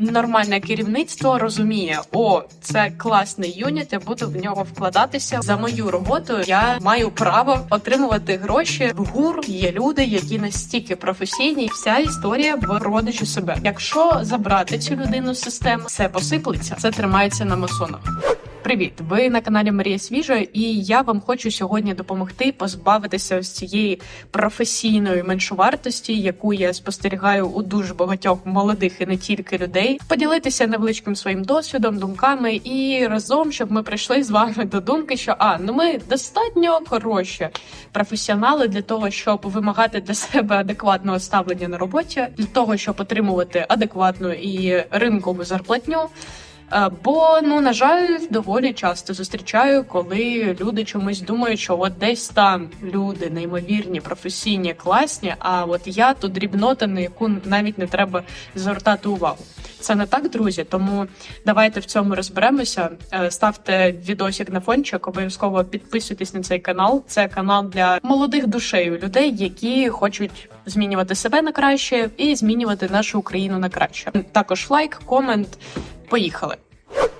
Нормальне керівництво розуміє, о, це класний юніт, я буду в нього вкладатися. За мою роботу я маю право отримувати гроші. В ГУР є люди, які настільки професійні. Вся історія в родичі себе. Якщо забрати цю людину з системи, все посиплеться. Це тримається на масонах. Привіт! Ви на каналі Марія Свіжа, і я вам хочу сьогодні допомогти позбавитися ось цієї професійної меншовартості, яку я спостерігаю у дуже багатьох молодих і не тільки людей, поділитися невеличким своїм досвідом, думками і разом, щоб ми прийшли з вами до думки, що а ну ми достатньо хороші професіонали для того, щоб вимагати для себе адекватного ставлення на роботі, для того, щоб отримувати адекватну і ринкову зарплатню. Е, Бо ну на жаль, доволі часто зустрічаю, коли люди чомусь думають, що от десь там люди неймовірні, професійні, класні. А от я тут дрібнота, на яку навіть не треба звертати увагу. Це не так, друзі. Тому давайте в цьому розберемося. Е, Ставте відосик на фончик, обов'язково підписуйтесь на цей канал. Це канал для молодих душею людей, які хочуть змінювати себе на краще і змінювати нашу Україну на краще. Також лайк, комент. Поїхали.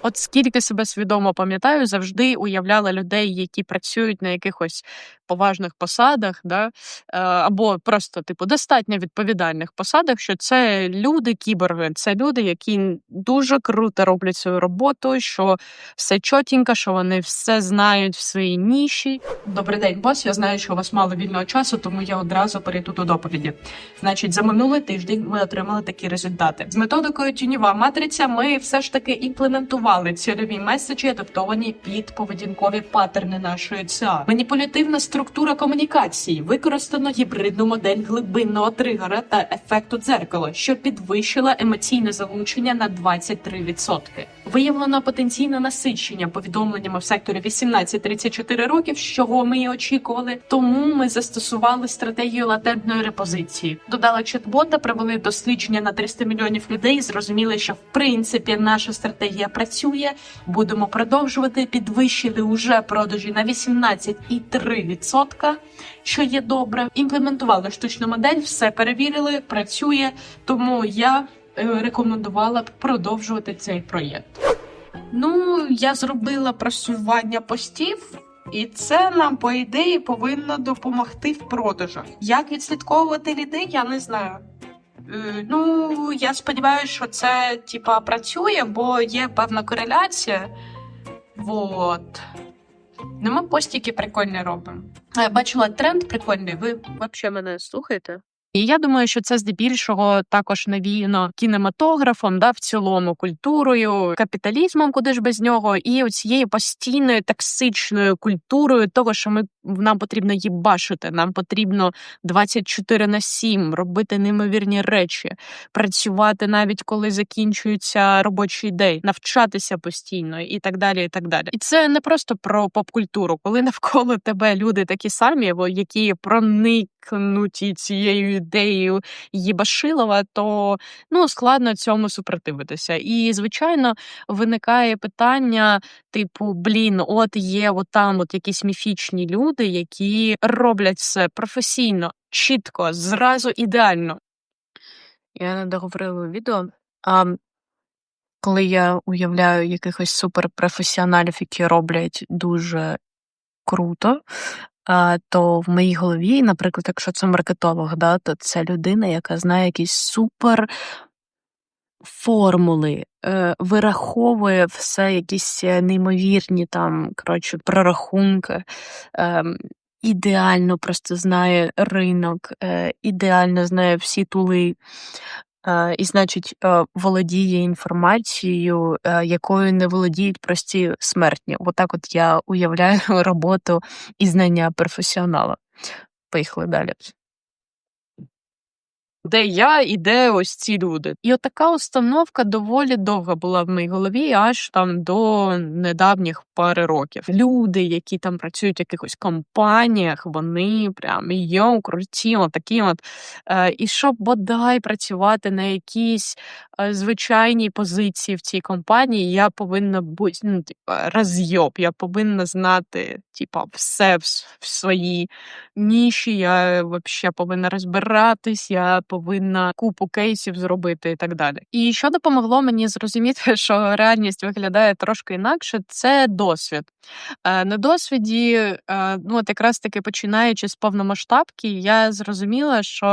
От скільки себе свідомо пам'ятаю, завжди уявляла людей, які працюють на якихось поважних посадах, да, е, або просто типу достатньо відповідальних посадах, що це люди кіборги, це люди, які дуже круто роблять свою роботу, що все чотенько, що вони все знають в своїй ніші. Добрий день, бос. Я знаю, що у вас мало вільного часу, тому я одразу перейду до доповіді. Значить, за минулий тиждень ми отримали такі результати. З методикою тюнєва матриця ми все ж таки імплементували цільові меседжі, адаптовані під поведінкові паттерни нашої ЦА. Маніпулятивна структура комунікації використано гібридну модель глибинного тригера та ефекту дзеркала, що підвищила емоційне залучення на 23%. Виявлено потенційне насичення повідомленнями в секторі 18-34 років, чого ми і очікували. Тому ми застосували стратегію латентної репозиції. Додали чат-бота, провели дослідження на 300 мільйонів людей. і Зрозуміли, що в принципі наша стратегія працює. Будемо продовжувати. Підвищили уже продажі на 18,3%, що є добре. Імплементували штучну модель, все перевірили, працює. Тому я рекомендувала б продовжувати цей проєкт. Ну, я зробила просування постів, і це нам, по ідеї, повинно допомогти в продажах. Як відслідковувати ліди, я не знаю. Е, Ну, я сподіваюся, що це типа працює, бо є певна кореляція. Вот. Ну, ми постіки прикольні робимо. Я бачила тренд прикольний. Ви взагалі мене слухаєте? І я думаю, що це здебільшого також навіяно кінематографом, да, в цілому культурою, капіталізмом, куди ж без нього, і оцією постійною токсичною культурою того, що ми нам потрібно їбашити, нам потрібно 24 на 7 робити неймовірні речі, працювати навіть коли закінчується робочий день, навчатися постійно і так далі. І так далі. І це не просто про поп-культуру, коли навколо тебе люди такі самі, які проникнуті цією ідеєю Єбашилова, то ну складно цьому супротивитися. І звичайно виникає питання, типу, блін, от є от там от якісь міфічні люди, які роблять все професійно, чітко, зразу ідеально. Я не договорила відео. А коли я уявляю якихось суперпрофесіоналів, які роблять дуже круто, то в моїй голові, наприклад, якщо це маркетолог, да, то це людина, яка знає якісь супер формули, е, вираховує все, якісь е, неймовірні там, коротше, прорахунки. ем, Ідеально просто знає ринок, е, ідеально знає всі тули, е, і, значить, е, володіє інформацією, е, якою не володіють прості смертні. Отак от я уявляю роботу і знання професіонала. Поїхали далі. Де я і де ось ці люди. І от така установка доволі довго була в моїй голові, аж там до недавніх пари років. Люди, які там працюють в якихось компаніях, вони прям йоу, круті, такі от. Е, і щоб бодай працювати на якійсь е, звичайній позиції в цій компанії, я повинна бути ну, типа, розйоб, я повинна знати типа, все в, в своїй ніші. Я взагалі повинна розбиратись, я повинна купу кейсів зробити і так далі. І що допомогло мені зрозуміти, що реальність виглядає трошки інакше, це досвід. Е, на досвіді, е, ну от якраз таки починаючи з повномасштабки, я зрозуміла, що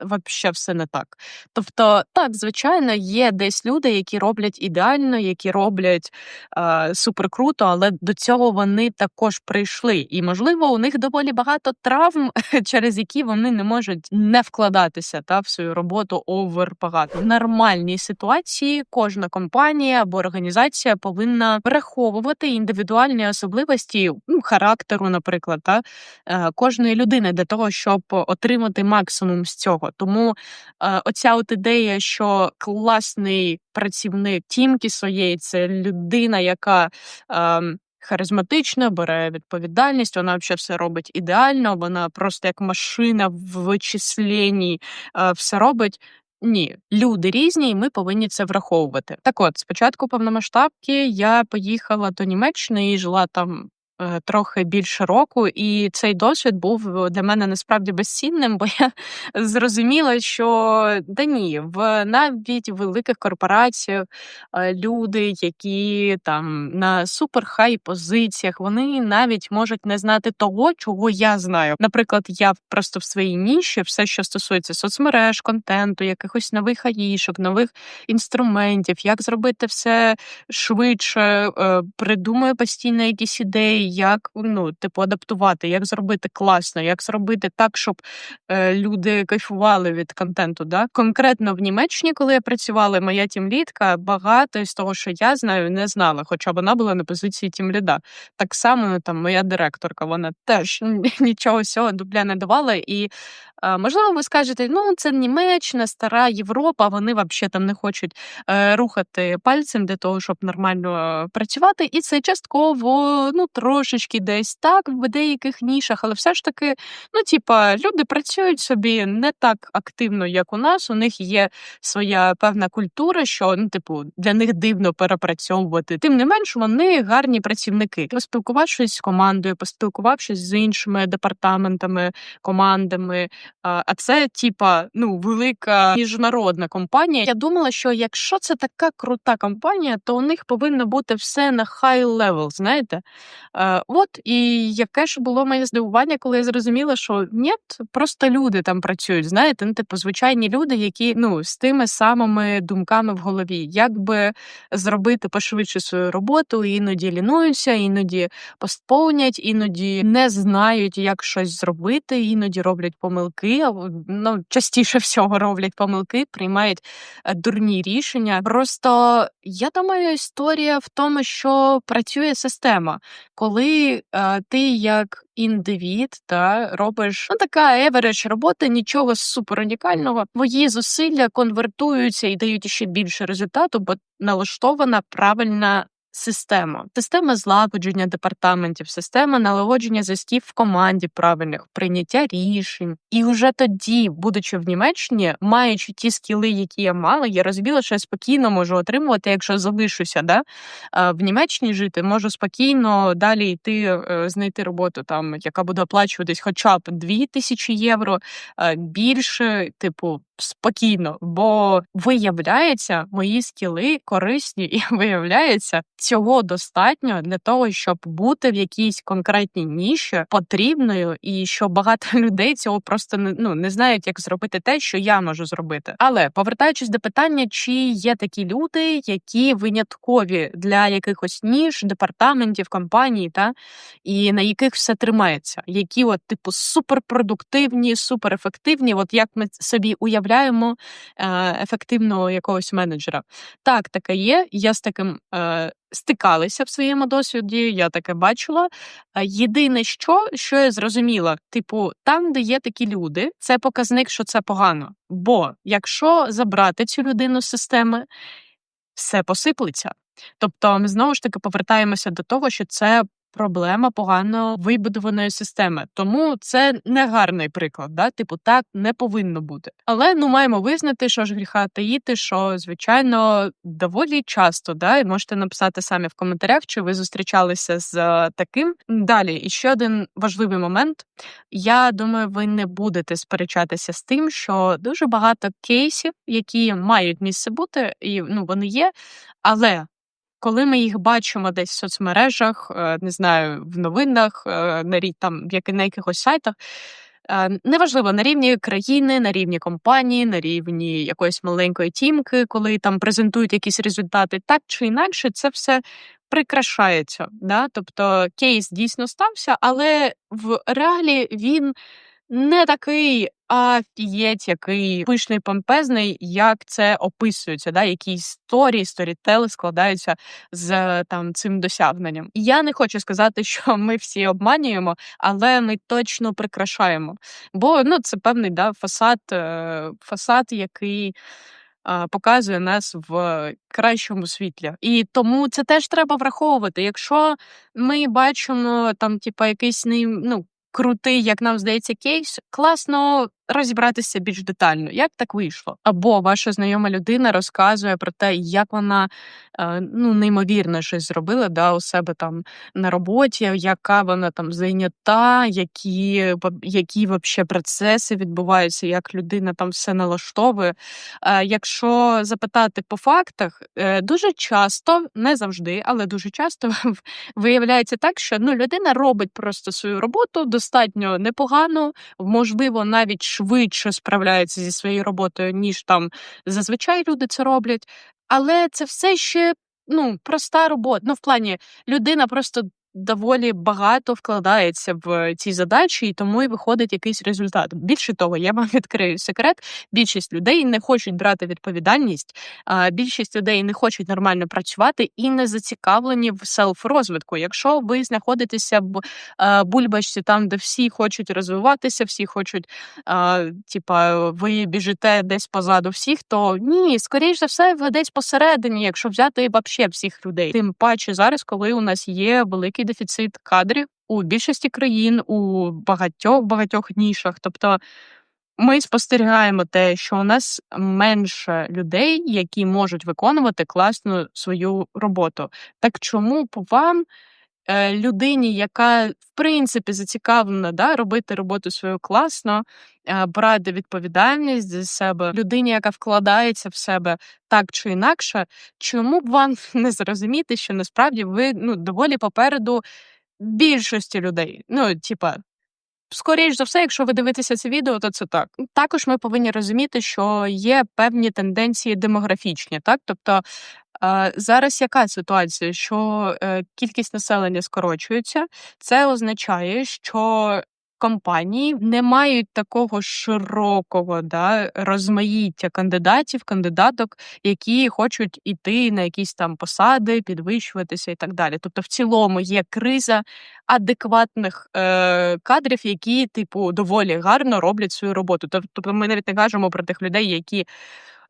взагалі все не так. Тобто, так, звичайно, є десь люди, які роблять ідеально, які роблять е, супер але до цього вони також прийшли. І, можливо, у них доволі багато травм, через які вони не можуть не вкладатися та в свою роботу овер багато. В нормальній ситуації кожна компанія або організація повинна враховувати індивідуальні особливості ну, характеру, наприклад, та е, кожної людини для того, щоб отримати максимум з цього. Тому е, оця от ідея, що класний працівник тімки своєї це людина, яка е, харизматична, бере відповідальність, вона взагалі все робить ідеально, вона просто як машина в вичисленні е, все робить. Ні, люди різні, і ми повинні це враховувати. Так, от спочатку повномасштабки я поїхала до Німеччини і жила там трохи більше року, і цей досвід був для мене насправді безцінним, бо я зрозуміла, що да ні, в навіть великих корпораціях е, люди, які там на суперхай позиціях, вони навіть можуть не знати того, чого я знаю. Наприклад, я просто в своїй ніші, все, що стосується соцмереж, контенту, якихось нових аїшок, нових інструментів, як зробити все швидше, е, придумую постійно якісь ідеї як ну, типу, адаптувати, як зробити класно, як зробити так, щоб е, люди кайфували від контенту. Да? Конкретно в Німеччині, коли я працювала, моя тімлідка багато з того, що я знаю, не знала, хоча вона була на позиції тімліда. Так само там моя директорка, вона теж нічого всього дубля не давала. І можливо, ви скажете, ну це Німеччина, стара Європа, вони взагалі там не хочуть е, рухати пальцем для того, щоб нормально працювати. І це частково ну, трошечки десь так в деяких нішах, але все ж таки, ну, типа, люди працюють собі не так активно, як у нас. У них є своя певна культура, що ну, типу, для них дивно перепрацьовувати. Тим не менш, вони гарні працівники. Поспілкувавшись з командою, поспілкувавшись з іншими департаментами, командами. А це, типа, ну, велика міжнародна компанія. Я думала, що якщо це така крута компанія, то у них повинно бути все на high level, знаєте? Е, От і яке ж було моє здивування, коли я зрозуміла, що ні, просто люди там працюють. Знаєте, ну типу звичайні люди, які ну з тими самими думками в голові, як би зробити пошвидше свою роботу, іноді лінуються, іноді постповнять, іноді не знають, як щось зробити, іноді роблять помилки. Ну частіше всього роблять помилки, приймають е, дурні рішення. Просто я думаю, історія в тому, що працює система коли е, ти як індивід та робиш ну, така евередж робота, нічого супер унікального. Твої зусилля конвертуються і дають ще більше результату, бо налаштована правильна система, система злагодження департаментів, система налагодження зв'язків в команді правильних, прийняття рішень. І вже тоді, будучи в Німеччині, маючи ті скіли, які я мала, я розуміла, що я спокійно можу отримувати, якщо залишуся. Да? В Німеччині жити можу спокійно далі йти, е, знайти роботу, там яка буде оплачуватись хоча б 2 тисячі євро більше, типу спокійно, бо виявляється, мої скіли корисні, і виявляється, цього достатньо для того, щоб бути в якійсь конкретній ніші потрібною, і що багато людей цього просто не ну не знають, як зробити те, що я можу зробити. Але повертаючись до питання, чи є такі люди, які виняткові для якихось ніж, департаментів, компаній, та і на яких все тримається, які от типу суперпродуктивні, суперефективні, от як ми собі уявляємо е, ефективного якогось менеджера. Так, таке є. Я з таким е, стикалася в своєму досвіді, я таке бачила. Е, єдине, що що я зрозуміла, типу, там, де є такі люди, це показник, що це погано. Бо якщо забрати цю людину з системи, все посиплеться. Тобто, ми знову ж таки повертаємося до того, що це проблема погано вибудованої системи. Тому це не гарний приклад. Да? Типу, так не повинно бути. Але ну маємо визнати, що ж гріха таїти, що звичайно доволі часто да, і можете написати самі в коментарях, чи ви зустрічалися з е, таким. Далі і ще один важливий момент. Я думаю, ви не будете сперечатися з тим, що дуже багато кейсів, які мають місце бути, і ну вони є, але коли ми їх бачимо десь в соцмережах, е, не знаю, в новинах, е, на там на якихось сайтах. Е, неважливо на рівні країни, на рівні компанії, на рівні якоїсь маленької тімки, коли там презентують якісь результати, так чи інакше, це все прикрашається. Да? Тобто кейс дійсно стався, але в реалі він не такий афієть, який пишний помпезний, як це описується, да, які історії, сторітели складаються з там цим досягненням. Я не хочу сказати, що ми всі обманюємо, але ми точно прикрашаємо. Бо ну це певний да, фасад, е, фасад, який. Показує нас в кращому світлі, і тому це теж треба враховувати. Якщо ми бачимо там, типа, якийсь ну, крутий, як нам здається, кейс, класно розібратися більш детально, як так вийшло. Або ваша знайома людина розказує про те, як вона е, ну неймовірно щось зробила да, у себе там на роботі, яка вона там зайнята, які які вообще процеси відбуваються, як людина там все налаштовує. Е, якщо запитати по фактах, е, дуже часто, не завжди, але дуже часто виявляється так, що ну людина робить просто свою роботу достатньо непогано, можливо, навіть швидше справляється зі своєю роботою, ніж там зазвичай люди це роблять. Але це все ще ну, проста робота. Ну, в плані людина просто доволі багато вкладається в ці задачі, і тому і виходить якийсь результат. Більше того, я вам відкрию секрет. Більшість людей не хочуть брати відповідальність, більшість людей не хочуть нормально працювати і не зацікавлені в селф-розвитку. Якщо ви знаходитеся в бульбашці, там де всі хочуть розвиватися, всі хочуть, типа, ви біжите десь позаду всіх, то ні, скоріш за все, ви десь посередині, якщо взяти вообще всіх людей. Тим паче зараз, коли у нас є великий великий дефіцит кадрів у більшості країн, у багатьох багатьох нішах. Тобто ми спостерігаємо те, що у нас менше людей, які можуть виконувати класну свою роботу. Так чому по вам? Е, людині, яка в принципі зацікавлена да, робити роботу свою класно, е, брати відповідальність за себе, людині, яка вкладається в себе так чи інакше, чому б вам не зрозуміти, що насправді ви ну, доволі попереду більшості людей? Ну, типа. Скоріше за все, якщо ви дивитеся це відео, то це так. Також ми повинні розуміти, що є певні тенденції демографічні, так тобто Зараз яка ситуація? Що е, кількість населення скорочується, це означає, що компанії не мають такого широкого да, розмаїття кандидатів, кандидаток, які хочуть іти на якісь там посади, підвищуватися і так далі. Тобто, в цілому є криза адекватних е, кадрів, які, типу, доволі гарно роблять свою роботу. Тобто, ми навіть не кажемо про тих людей, які.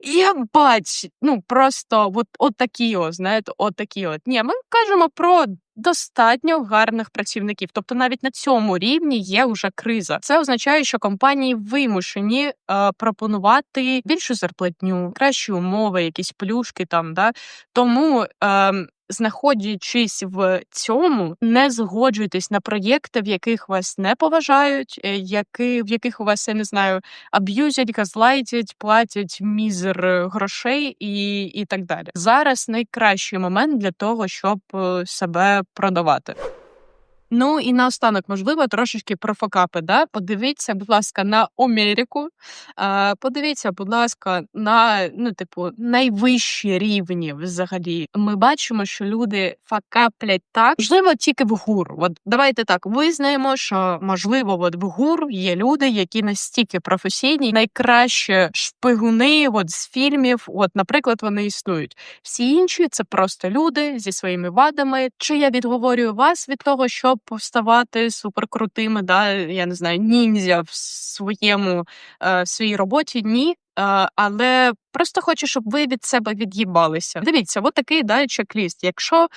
Я бач, ну просто от, от такі, о, знаєте, от такі от. Ні, ми кажемо про достатньо гарних працівників. Тобто навіть на цьому рівні є вже криза. Це означає, що компанії вимушені е, пропонувати більшу зарплатню, кращі умови, якісь плюшки там. Да? Тому е, знаходячись в цьому, не згоджуйтесь на проєкти, в яких вас не поважають, е, які, в яких у вас я не знаю, аб'юзять, газлайтять, платять мізер е, грошей і, і так далі. Зараз найкращий момент для того, щоб е, себе продавати. Ну і наостанок, можливо, трошечки про факапи. Да? Подивіться, будь ласка, на Америку. Подивіться, будь ласка, на ну, типу, найвищі рівні взагалі. Ми бачимо, що люди факаплять так, можливо, тільки в ГУР. От давайте так визнаємо, що можливо, от в ГУР є люди, які настільки професійні, найкраще шпигуни от з фільмів. От, наприклад, вони існують. Всі інші це просто люди зі своїми вадами. Чи я відговорюю вас від того, щоб повставати суперкрутими, да, я не знаю, ніндзя в своєму е, в своїй роботі. Ні. Е, але просто хочу, щоб ви від себе від'їбалися. Дивіться, от такий да, чек-ліст. Якщо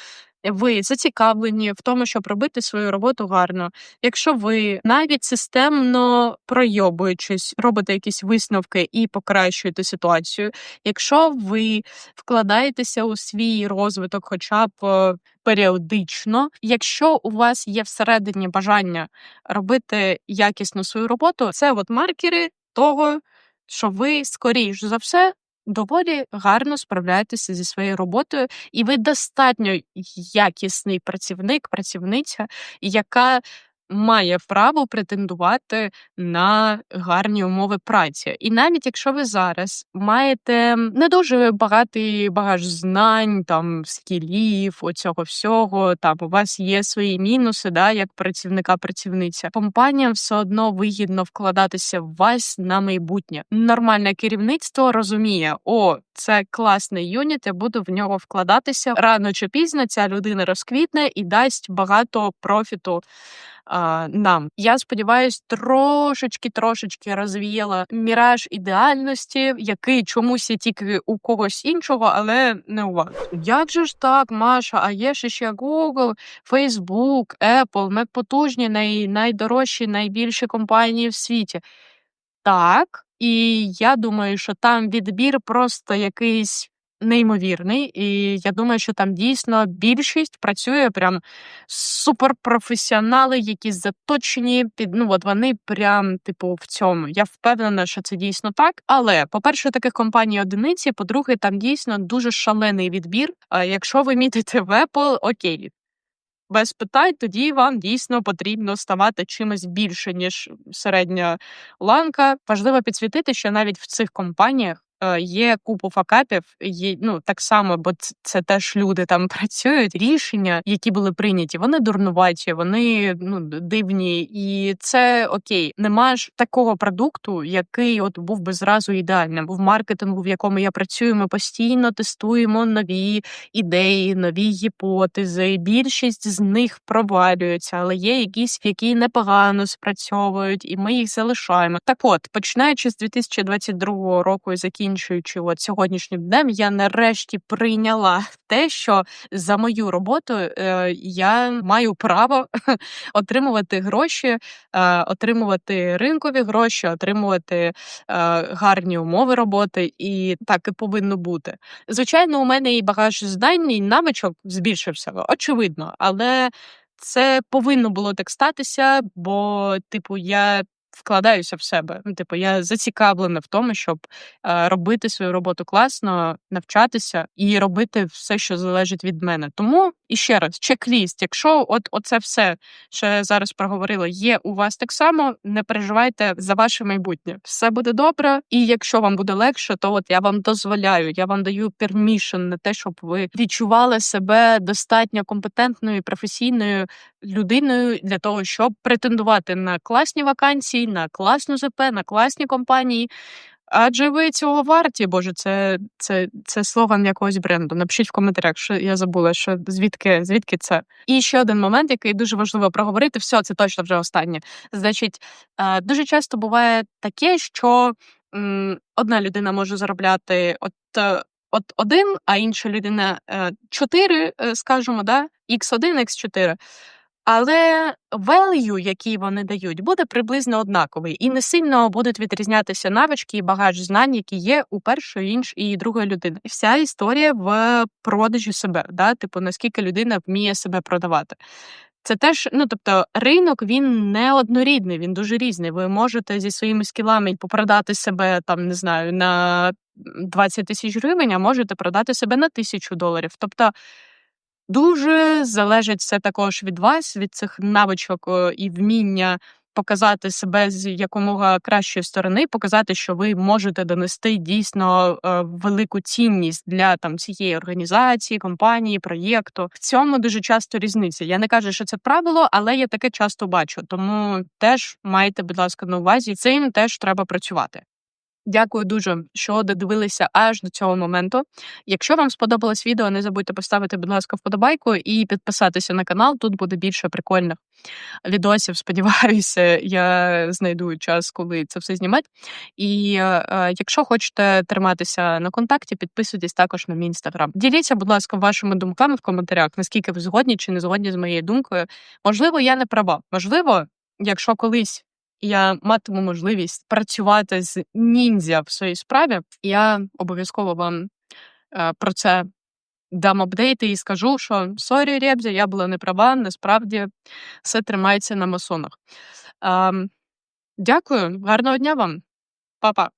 ви зацікавлені в тому, щоб робити свою роботу гарно. Якщо ви навіть системно пройобуючись, робите якісь висновки і покращуєте ситуацію, якщо ви вкладаєтеся у свій розвиток, хоча б е, періодично, якщо у вас є всередині бажання робити якісно свою роботу, це от маркери того, що ви скоріш за все доволі гарно справляєтеся зі своєю роботою, і ви достатньо якісний працівник, працівниця, яка має право претендувати на гарні умови праці. І навіть якщо ви зараз маєте не дуже багатий багаж знань, там скілів, оцього всього, там у вас є свої мінуси, да, як працівника, працівниця, компаніям все одно вигідно вкладатися в вас на майбутнє. Нормальне керівництво розуміє, о, це класний юніт, я буду в нього вкладатися рано чи пізно. Ця людина розквітне і дасть багато профіту нам. Я сподіваюся, трошечки трошечки розвіяла міраж ідеальності, який чомусь є тільки у когось іншого, але не у вас. Як же ж так, Маша? А є ж ще Google, Facebook, Apple, ми потужні, най, найдорожчі, найбільші компанії в світі. Так, і я думаю, що там відбір просто якийсь неймовірний, і я думаю, що там дійсно більшість працює прям суперпрофесіонали, які заточені під ну от вони прям типу в цьому. Я впевнена, що це дійсно так. Але по-перше, таких компаній одиниці, по-друге, там дійсно дуже шалений відбір. А якщо ви мітите в Apple, окей. Без питань, тоді вам дійсно потрібно ставати чимось більше, ніж середня ланка. Важливо підсвітити, що навіть в цих компаніях є купу факапів, є ну так само, бо це теж люди там працюють. Рішення, які були прийняті, вони дурнуваті, вони ну дивні, і це окей. Нема ж такого продукту, який от був би зразу ідеальним. В маркетингу, в якому я працюю, ми постійно тестуємо нові ідеї, нові гіпотези. Більшість з них провалюються, але є якісь, які непогано спрацьовують, і ми їх залишаємо. Так, от починаючи з 2022 року і закінчуючи закінчуючи от сьогоднішнім днем, я нарешті прийняла те, що за мою роботу е, я маю право отримувати гроші, е, отримувати ринкові гроші, отримувати е, гарні умови роботи, і так і повинно бути. Звичайно, у мене і багаж знань, і навичок збільшився, очевидно, але. Це повинно було так статися, бо, типу, я вкладаюся в себе. Ну, типу, я зацікавлена в тому, щоб е, робити свою роботу класно, навчатися і робити все, що залежить від мене. Тому і ще раз, чек-ліст. Якщо от оце все, що я зараз проговорила, є у вас так само, не переживайте за ваше майбутнє. Все буде добре, і якщо вам буде легше, то от я вам дозволяю, я вам даю пермішн на те, щоб ви відчували себе достатньо компетентною і професійною людиною для того, щоб претендувати на класні вакансії, на класну ЗП, на класні компанії. Адже ви цього варті, боже, це це, це слоган якогось бренду. Напишіть в коментарях, що я забула, що звідки звідки це. І ще один момент, який дуже важливо проговорити. Все, це точно вже останнє. Значить, е, дуже часто буває таке, що одна людина може заробляти от е, от один, а інша людина е, чотири, скажімо, да, X1, X4. Але value, який вони дають, буде приблизно однаковий і не сильно будуть відрізнятися навички і багаж знань, які є у першої іншої і другої людини. І вся історія в продажі себе, да? типу наскільки людина вміє себе продавати. Це теж, ну тобто, ринок він не однорідний, він дуже різний. Ви можете зі своїми скілами попродати себе там, не знаю, на 20 тисяч гривень, а можете продати себе на тисячу доларів. Тобто Дуже залежить все також від вас, від цих навичок і вміння показати себе з якомога кращої сторони, показати, що ви можете донести дійсно е, велику цінність для там цієї організації, компанії, проєкту. В цьому дуже часто різниця. Я не кажу, що це правило, але я таке часто бачу. Тому теж майте, будь ласка, на увазі цим теж треба працювати. Дякую дуже, що додивилися аж до цього моменту. Якщо вам сподобалось відео, не забудьте поставити, будь ласка, вподобайку і підписатися на канал. Тут буде більше прикольних відосів. Сподіваюся, я знайду час, коли це все знімати. І е, якщо хочете триматися на контакті, підписуйтесь також на мій інстаграм. Діліться, будь ласка, вашими думками в коментарях, наскільки ви згодні чи не згодні з моєю думкою. Можливо, я не права. Можливо, якщо колись я матиму можливість працювати з ніндзя в своїй справі, я обов'язково вам е, про це дам апдейти і скажу, що сорі, Ребзя, я була не права, насправді все тримається на масонах. Е, дякую, гарного дня вам, Па-па.